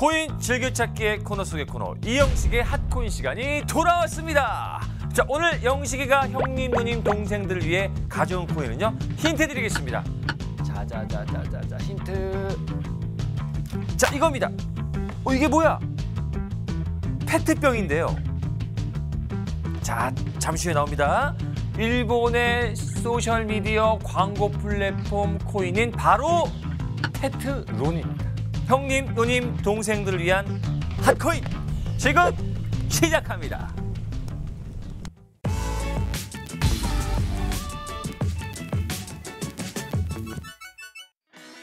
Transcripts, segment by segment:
코인 즐겨찾기의 코너 속의 코너 이영식의 핫코인 시간이 돌아왔습니다. 자 오늘 영식이가 형님, 누님, 동생들을 위해 가져온 코인은요 힌트 드리겠습니다. 자자자자자자 힌트. 자 이겁니다. 어 이게 뭐야? 페트병인데요. 자 잠시 후에 나옵니다. 일본의 소셜 미디어 광고 플랫폼 코인인 바로 페트론입니다. 형님, 누님, 동생들을 위한 핫코인 지금 시작합니다.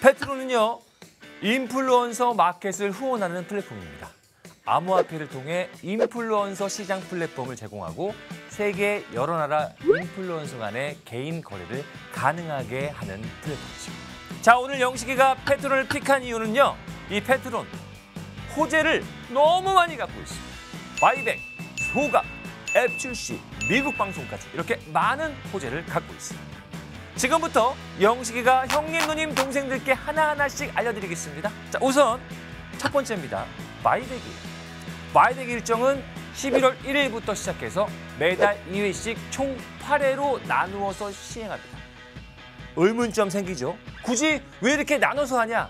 페트론은요 인플루언서 마켓을 후원하는 플랫폼입니다. 암호화폐를 통해 인플루언서 시장 플랫폼을 제공하고 세계 여러 나라 인플루언서 간의 개인 거래를 가능하게 하는 플랫폼이죠. 자 오늘 영식이가 페트론을 픽한 이유는요. 이 페트론 호재를 너무 많이 갖고 있습니다. 바이백, 소각, 앱 출시, 미국 방송까지 이렇게 많은 호재를 갖고 있습니다. 지금부터 영식이가 형님, 누님, 동생들께 하나하나씩 알려드리겠습니다. 자 우선 첫 번째입니다. 바이백이에요. 바이백 일정은 11월 1일부터 시작해서 매달 2회씩 총 8회로 나누어서 시행합니다. 의문점 생기죠? 굳이 왜 이렇게 나눠서 하냐?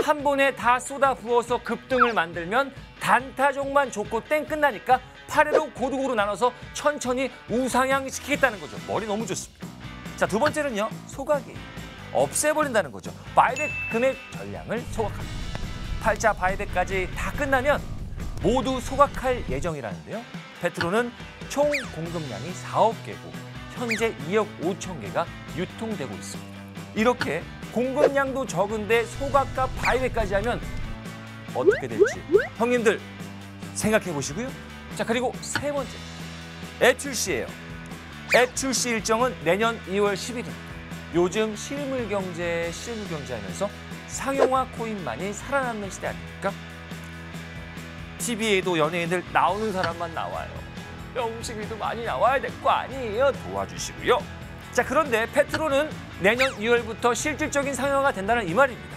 한 번에 다 쏟아 부어서 급등을 만들면 단타종만 좋고 땡 끝나니까 8회로 고르고루 나눠서 천천히 우상향 시키겠다는 거죠. 머리 너무 좋습니다. 자, 두 번째는요. 소각이에요. 없애버린다는 거죠. 바이백 금액 전량을 소각합니다. 팔자 바이백까지 다 끝나면 모두 소각할 예정이라는데요. 페트로는 총 공급량이 4억 개고 현재 2억 5천 개가 유통되고 있습니다. 이렇게 공급량도 적은데 소각과 바이백까지 하면 어떻게 될지 형님들 생각해 보시고요. 자 그리고 세 번째 앱 출시예요. 앱 출시 일정은 내년 2월 10일입니다. 요즘 실물 경제, 실물 경제 하면서 상용화 코인만이 살아남는 시대 아닙니까? TV에도 연예인들 나오는 사람만 나와요. 영식이도 많이 나와야 될 거 아니에요. 도와주시고요. 자 그런데 페트로는 내년 2월부터 실질적인 상용화가 된다는 이 말입니다.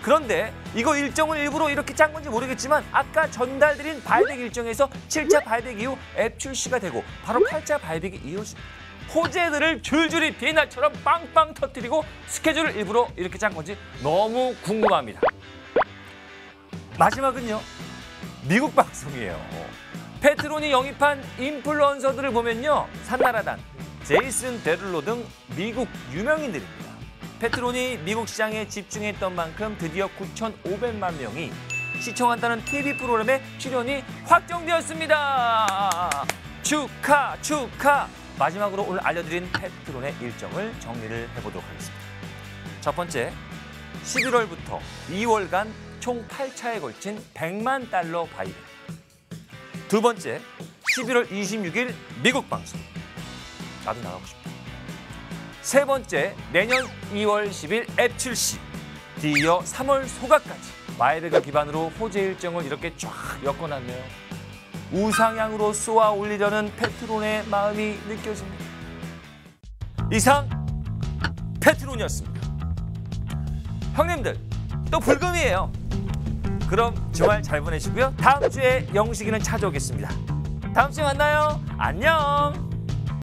그런데 이거 일정을 일부러 이렇게 짠 건지 모르겠지만 아까 전달드린 바이백 일정에서 7차 바이백 이후 앱 출시가 되고 바로 8차 바이백이 이어집니다. 호재들을 줄줄이 비나처럼 빵빵 터뜨리고 스케줄을 일부러 이렇게 짠 건지 너무 궁금합니다. 마지막은요. 미국 방송이에요. 페트론이 영입한 인플루언서들을 보면요. 산나라단, 제이슨 데룰로 등 미국 유명인들입니다. 페트론이 미국 시장에 집중했던 만큼 드디어 9,500만 명이 시청한다는 TV 프로그램에 출연이 확정되었습니다. 축하, 축하. 마지막으로 오늘 알려드린 페트론의 일정을 정리를 해보도록 하겠습니다. 첫 번째, 11월부터 2월간 총 8차에 걸친 100만 달러 바이백. 두 번째, 11월 26일 미국 방송. 나도 나가고 싶다. 세 번째, 내년 2월 10일 앱 출시. 뒤이어 3월 소각까지 마이백을 기반으로 호재 일정을 이렇게 쫙 엮어놨네요. 우상향으로 쏘아 올리려는 페트론의 마음이 느껴집니다. 이상 페트론이었습니다. 형님들, 또 불금이에요. 그럼 주말 잘 보내시고요. 다음 주에 영식이는 찾아오겠습니다. 다음 주에 만나요. 안녕.